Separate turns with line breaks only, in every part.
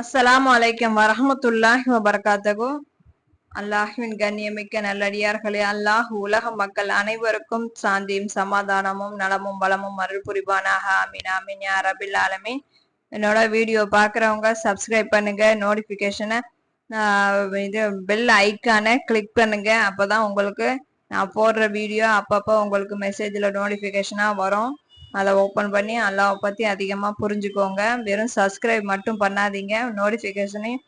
அஸ்ஸலாமு அலைக்கும் வரஹமத்துல்லாஹி வபர்காத்தகோ அல்லாஹுவின் கண்ணியமிக்க நல்லடியார்களே அல்லாஹ் உலக மக்கள் அனைவருக்கும் சாந்தியும் சமாதானமும் நலமும் வளமும் அருள் புரிவானாக ஆமீன் ஆமீன் யா ரபில் ஆலமீன். என்னோட வீடியோ பார்க்குறவங்க சப்ஸ்கிரைப் பண்ணுங்க நோட்டிஃபிகேஷனை இது பெல் ஐக்கானை கிளிக் பண்ணுங்க. அப்போதான் உங்களுக்கு நான் போடுற வீடியோ அப்பப்போ உங்களுக்கு மெசேஜில் நோட்டிஃபிகேஷனாக வரும். அதை ஓப்பன் பண்ணி அல்லாவை பற்றி அதிகமாக புரிஞ்சுக்கோங்க. வெறும் சப்ஸ்கிரைப் மட்டும் பண்ணாதீங்க. நோட்டிஃபிகேஷனையும்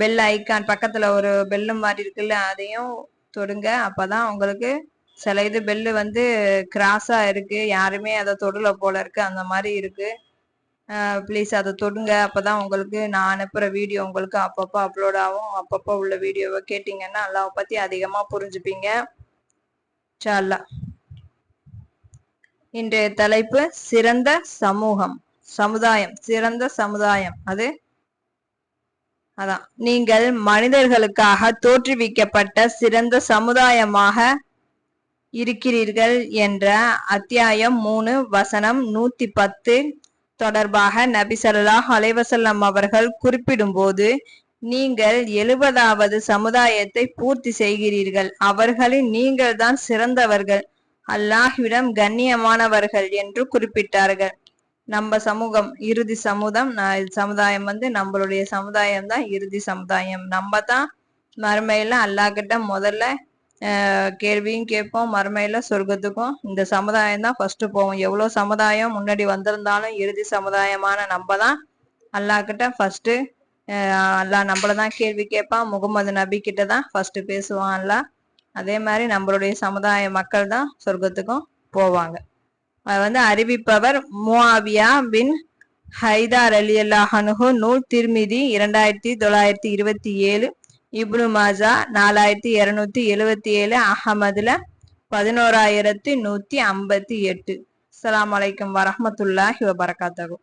பெல் ஐக்கான் பக்கத்தில் ஒரு பெல்லு மாதிரி இருக்குல்ல அதையும் தொடுங்க. அப்போ தான் உங்களுக்கு சில இது பெல்லு வந்து கிராஸாக இருக்குது யாருமே அதை தொடல போல இருக்குது அந்த மாதிரி இருக்குது ப்ளீஸ் அதை தொடுங்க. அப்போ தான் உங்களுக்கு நான் அனுப்புகிற வீடியோ உங்களுக்கு அப்பப்போ அப்லோட் ஆகும். அப்பப்போ உள்ள வீடியோவை கேட்டிங்கன்னா அல்லாவை பற்றி அதிகமாக புரிஞ்சுப்பீங்க. சால்லா இன்றைய தலைப்பு சிறந்த சமூகம் சமுதாயம் சிறந்த சமுதாயம். அது அதான். நீங்கள் மனிதர்களுக்காக தோற்றுவிக்கப்பட்ட சிறந்த சமுதாயமாக இருக்கிறீர்கள் என்ற அத்தியாயம் மூணு வசனம் நூத்தி பத்து தொடர்பாக நபி சல்லாஹ் அலைவசல்லம் அவர்கள் குறிப்பிடும்போது நீங்கள் எழுபதாவது சமுதாயத்தை பூர்த்தி செய்கிறீர்கள். அவர்களில் நீங்கள் தான் சிறந்தவர்கள். அல்லாஹ்விடம் கண்ணியமானவர்கள் என்று குறிப்பிட்டார்கள். நம்ம சமூகம் இறுதி சமூகம். சமுதாயம் வந்து நம்மளுடைய சமுதாயம் தான் இறுதி சமுதாயம். நம்ம தான் மறுமையில அல்லாஹ்கிட்ட முதல்ல கேள்வியும் கேட்போம் மறுமையில சொர்க்கத்துக்கும். இந்த சமுதாயம் தான் ஃபர்ஸ்ட் போவோம் எவ்வளவு சமுதாயம் முன்னாடி வந்திருந்தாலும் இறுதி சமுதாயமான நம்ம தான் அல்லாஹ்கிட்ட ஃபர்ஸ்ட் அல்லாஹ் நம்மள தான் கேள்வி கேட்பான். முகமது நபி கிட்ட தான் ஃபர்ஸ்ட் பேசுவான் அல்லாஹ். அதே மாதிரி நம்மளுடைய சமுதாய மக்கள் தான் சொர்க்கத்துக்கும் போவாங்க. அது வந்து அறிவிப்பவர் முவாவியா பின் ஹைதார் அலி அல்லாஹனுகு நூல் திருமிதி இரண்டாயிரத்தி தொள்ளாயிரத்தி இருபத்தி ஏழு இப்னு மாஜா நாலாயிரத்தி இருநூத்தி எழுவத்தி ஏழு அகமதுல பதினோராயிரத்தி நூத்தி ஐம்பத்தி எட்டு. அலாம் வலைக்கம் வரமத்துல்லாஹி வபரகாத்தகும்